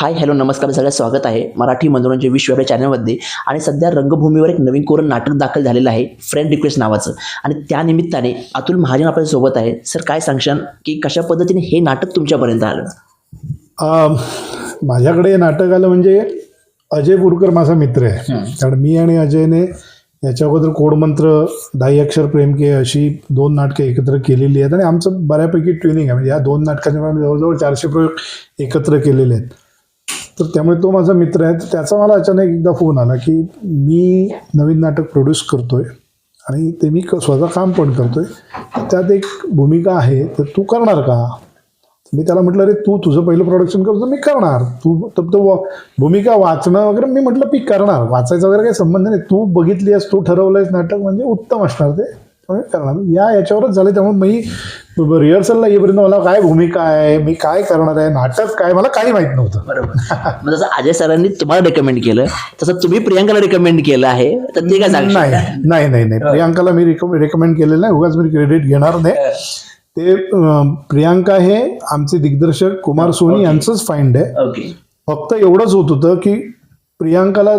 Hi hello नमस्कार सगळ्यात स्वागत आहे मराठी मनोरंजन विश्व आपल्या चॅनलमध्ये. आणि सध्या रंगभूमीवर एक नवीन कोरं नाटक दाखल झालेलं आहे फ्रेंड रिक्वेस्ट नावाचं. आणि त्या निमित्ताने अतुल महाजन आपल्यासोबत आहे. सर काय सांगशाल की कशा पद्धतीने हे नाटक तुमच्यापर्यंत आलं? माझ्याकडे हे नाटक आलं म्हणजे अजय पुरकर माझा मित्र आहे. कारण मी आणि अजयने याच्या अगोदर कोडमंत्र दाई अक्षर प्रेम के अशी दोन नाटकं एकत्र केलेली आहेत. आणि आमचं बऱ्यापैकी ट्युनिंग आहे. म्हणजे या दोन नाटकांच्या जवळजवळ चारशे प्रयोग एकत्र केलेले आहेत. तर त्यामुळे तो माझा मित्र आहे. तर त्याचा मला अचानक एकदा फोन आला की मी नवीन नाटक प्रोड्यूस करतोय आणि ते मी क- स्वतः काम पण करतोय. आहे त्यात एक भूमिका आहे तर तू करणार का? मी त्याला म्हटलं अरे तू तुझं पहिलं प्रोडक्शन करतो मी करणार. तू तर तो भूमिका वाचणं वगैरे मी म्हटलं मी करणार. वाचायचा वगैरे काही संबंध नाही. तू बघितली आहेस तू ठरवलंयस नाटक म्हणजे उत्तम असणार ते. करणार. या याच्यावरच झालं त्यामुळे मी रिहर्सलला येईपर्यंत मला काय भूमिका आहे? मी काय करणार आहे? नाटक काय? मला काही माहीत नव्हतं. बरोबर. जसं अजय सरांनी तुम्हाला रेकमेंड केलं तसं तुम्ही प्रियांकाला रेकमेंड केलं आहे तर ते काय नाही नाही नाही नाही. प्रियांकाला मी रेकमेंड केलेलं नाही. उगाच मी क्रेडिट घेणार नाही. ते अं, प्रियांका हे आमचे दिग्दर्शक कुमार सोनी यांचंच फाइंड आहे. फक्त एवढंच होत होतं की प्रियांकाला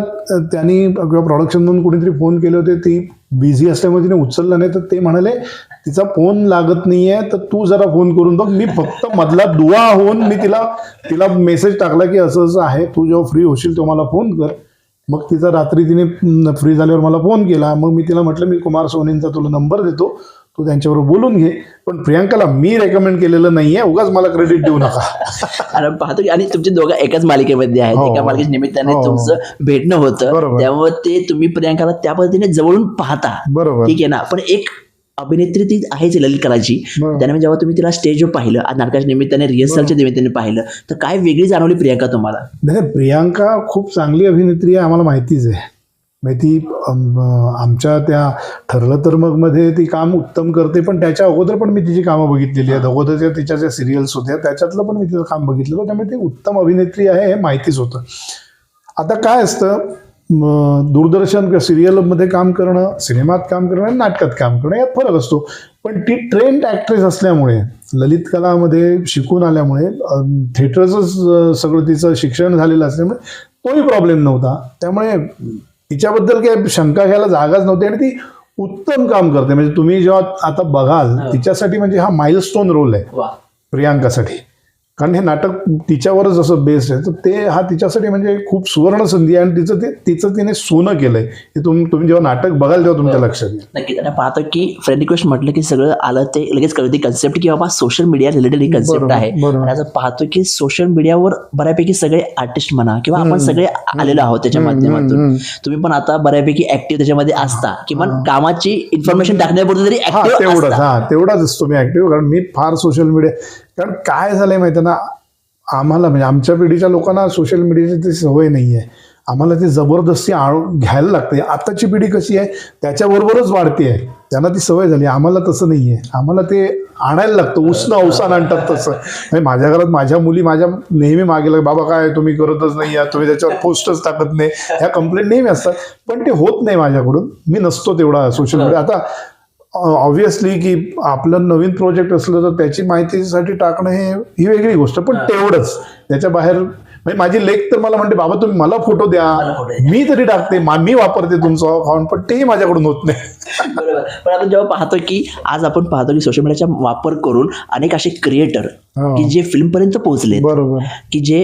त्यांनी किंवा प्रॉडक्शनमधून कुणीतरी फोन केले होते ती बिझी असल्यामुळे तिने उचलला नाही. तर ते म्हणाले तिचा फोन लागत नाही आहे तर तू जरा फोन करून बघ. मी फक्त मधला दुवा होऊन मी तिला तिला मेसेज टाकला की असं असं आहे. तू जेव्हा फ्री होशील तेव्हा मला फोन कर. मग तिचा रात्री तिने फ्री झाल्यावर मला फोन केला. मग मी तिला म्हटलं मी कुमार सोनींचा तुला नंबर देतो. तू त्यांच्याबरोबर बोलून घे पण प्रियांकाला मी रेकमेंड केलेलं नाहीये उगाच मला क्रेडिट देऊ नका. आणि पाहतो की आणि तुमचे दोघं एकाच मालिकेमध्ये आहेत हो. एका मालिकेच्या निमित्ताने हो. तुमचं भेटणं होतं. त्यामुळे ते तुम्ही प्रियांकाला त्या पद्धतीने जवळून पाहता. बरोबर. ठीक आहे ना? पण एक अभिनेत्री ती आहेच ललित कलाची. त्याने जेव्हा तुम्ही तिला स्टेजवर पाहिलं आज नाटकाच्या निमित्ताने रिहर्सलच्या निमित्ताने पाहिलं तर काय वेगळी जाणवली प्रियांका तुम्हाला? नाही प्रियांका खूप चांगली अभिनेत्री आहे आम्हाला माहितीच आहे. म्हणजे ती आमच्या त्या ठरलं तर मग मध्ये ती काम उत्तम करते पण त्याच्या अगोदर पण मी तिची कामं बघितलेली आहेत. अगोदरच्या तिच्या ज्या सिरियल्स होत्या त्याच्यातलं पण मी तिचं काम बघितलं होतं. त्यामुळे ती उत्तम अभिनेत्री आहे हे माहितीच होतं. आता काय असतं दूरदर्शन सिरियलमध्ये काम करणं सिनेमात काम करणं आणि नाटकात काम करणं यात फरक असतो. पण ती ट्रेंड ॲक्ट्रेस असल्यामुळे ललित कलामध्ये शिकून आल्यामुळे अम, थिएटरचं सगळं तिचं शिक्षण झालेलं असल्यामुळे तोही प्रॉब्लेम नव्हता. त्यामुळे तिच्याबद्दल काही शंका घ्यायला जागाच नव्हती आणि ती उत्तम काम करते. म्हणजे तुम्ही जेव्हा आता बघाल तिच्यासाठी म्हणजे हा माइलस्टोन रोल आहे प्रियांकासाठी. कारण हे नाटक तिच्यावरच असं बेस्ड आहे. तर ते हा तिच्यासाठी म्हणजे खूप सुवर्ण संधी आहे आणि तिचं ते तिचं तिने सोनं केलंय. हे तुम तुम्ही जेव्हा नाटक बघाल तेव्हा तुमच्या लक्षात येईल. नक्कीच आणि पाहतो की फ्रेंड रिक्वेस्ट म्हटलं की सगळं आलं ते लगेच कळते कन्सेप्ट की बाबा सोशल मीडिया रिलेटेड ही कन्सेप्ट आहे. आणि असं पाहतो की सोशल मीडियावर बऱ्यापैकी सगळे आर्टिस्ट म्हणा किंवा आपण सगळे आलेलो आहोत त्याच्या माध्यमातून. तुम्ही पण आता बऱ्यापैकी ऍक्टिव्ह त्याच्यामध्ये असता किंवा कामाची इन्फॉर्मेशन टाकण्यापुरतं तरी हा ऍक्टिव्ह तेवढंच. हा मी ऍक्टिव्ह कारण मी फार सोशल मीडिया कारण काय झालंय माहिती ना आम्हाला म्हणजे आमच्या पिढीच्या लोकांना सोशल मीडियाची ती सवय नाही आहे आम्हाला ती जबरदस्ती आणून घ्यायला लागते. आताची पिढी कशी आहे त्याच्याबरोबरच वाढते आहे. त्यांना ती सवय झाली आम्हाला तसं नाही आहे आम्हाला ते आणायला लागतं उष्ण अवसान आणतात तसं. म्हणजे माझ्या घरात माझ्या मुली माझ्या नेहमी मागे लागतात, बाबा काय तुम्ही करतच नाही आहात तुम्ही त्याच्यावर पोस्टच टाकत नाही. ह्या कंप्लेंट नेहमी असतात. पण ते होत नाही माझ्याकडून. मी नसतो तेवढा सोशल मीडिया आता ऑब्व्हियसली की आपलं नवीन प्रोजेक्ट असलं तर त्याची माहितीसाठी टाकणं हे ही वेगळी गोष्ट. पण तेवढंच. त्याच्या बाहेर म्हणजे माझी लेख तर मला म्हणते बाबा तुम्ही मला फोटो द्या द्या." मी तरी टाकते मा- वापरते तुमचं अकाउंट पण तेही माझ्याकडून होत नाही बरोबर पण आपण जेव्हा पाहतो की आज आपण पाहतो की सोशल मीडियाचा वापर करून अनेक असे क्रिएटर हो. की जे फिल्म पर्यंत पोहोचले बरोबर की जे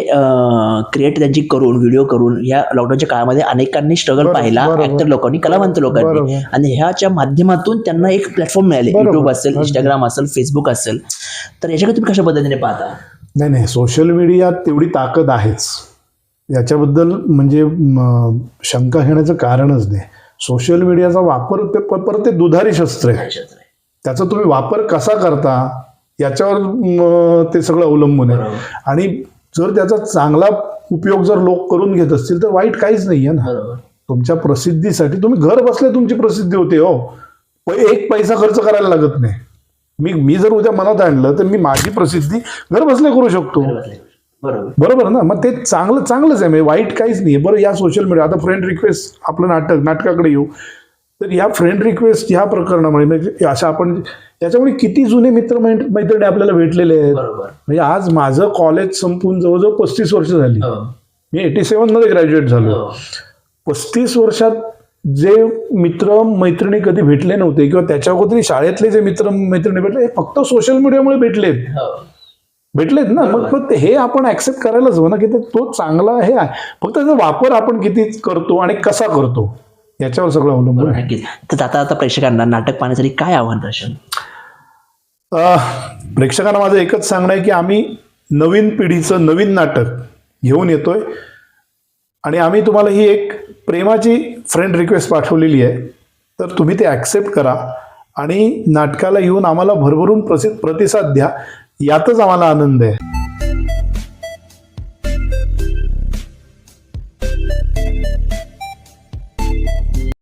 क्रिएट त्यांची करून व्हिडिओ करून या लॉकडाऊनच्या काळामध्ये अनेकांनी स्ट्रगल पाहिला. ऍक्टर लोकांनी कलावंत लोकांनी. आणि ह्याच्या माध्यमातून त्यांना एक प्लॅटफॉर्म मिळाले. युट्यूब असेल. इंस्टाग्राम असेल फेसबुक असेल तर याच्याकडे तुम्ही कशा पद्धतीने पाहता नाही नाही सोशल मीडियात तेवढी ताकद आहेच. याच्याबद्दल म्हणजे शंका घेण्याचं कारणच नाही. सोशल मीडियाचा वापर ते परत ते दुधारी शस्त्र आहे. त्याचा तुम्ही वापर कसा करता याच्यावर ते सगळं अवलंबून आहे. आणि जर त्याचा चांगला उपयोग जर लोक करून घेत असतील तर वाईट काहीच नाही आहे ना तुमच्या प्रसिद्धीसाठी तुम्ही घर बसल्या तुमची प्रसिद्धी होते हो. एक पैसा खर्च करायला लागत नाही. मी मी जर उद्या मनात आणलं तर मी माझी प्रसिद्धी घर बसल्या करू शकतो. बरोबर. बरोबर ना? मग ते चांगलं चांगलंच आहे. म्हणजे वाईट काहीच नाही बरं या सोशल मीडिया आता फ्रेंड रिक्वेस्ट आपलं नाटक नाटकाकडे येऊ. तर या फ्रेंड रिक्वेस्ट ह्या प्रकरणामुळे म्हणजे अशा आपण त्याच्यामुळे किती जुने मित्र मैत्र- मैत्रिणी आपल्याला भेटलेले आहेत. म्हणजे आज माझं कॉलेज संपून जवळजवळ पस्तीस वर्ष झाली. हो. मी एटी सेव्हनमध्ये ग्रॅज्युएट झालो. हो. पस्तीस वर्षात जे मित्र मैत्रिणी कधी भेटले नव्हते किंवा त्याच्या अगोदर शाळेतले जे मित्र मैत्रिणी भेटले हे फक्त सोशल मीडियामुळे भेटलेत. हो. भेटलेत ना? मग फक्त हे आपण ऍक्सेप्ट करायलाच हवं ना की ते- तो चांगला हे आहे. फक्त त्याचा वापर आपण किती करतो आणि कसा करतो याच्यावर सगळं अवलंबून नक्कीच. तर जाता जाता प्रेक्षकांना नाटक पाहण्यासाठी काय आव्हान दर्शन? प्रेक्षकांना माझं एकच सांगणं आहे की आम्ही नवीन पिढीचं नवीन नाटक घेऊन येतोय. आणि आम्ही तुम्हाला ही एक प्रेमाची फ्रेंड रिक्वेस्ट पाठवलेली आहे. तर तुम्ही ते ॲक्सेप्ट करा आणि नाटकाला येऊन आम्हाला भरभरून प्रसि प्रतिसाद द्या. यातच आम्हाला आनंद आहे.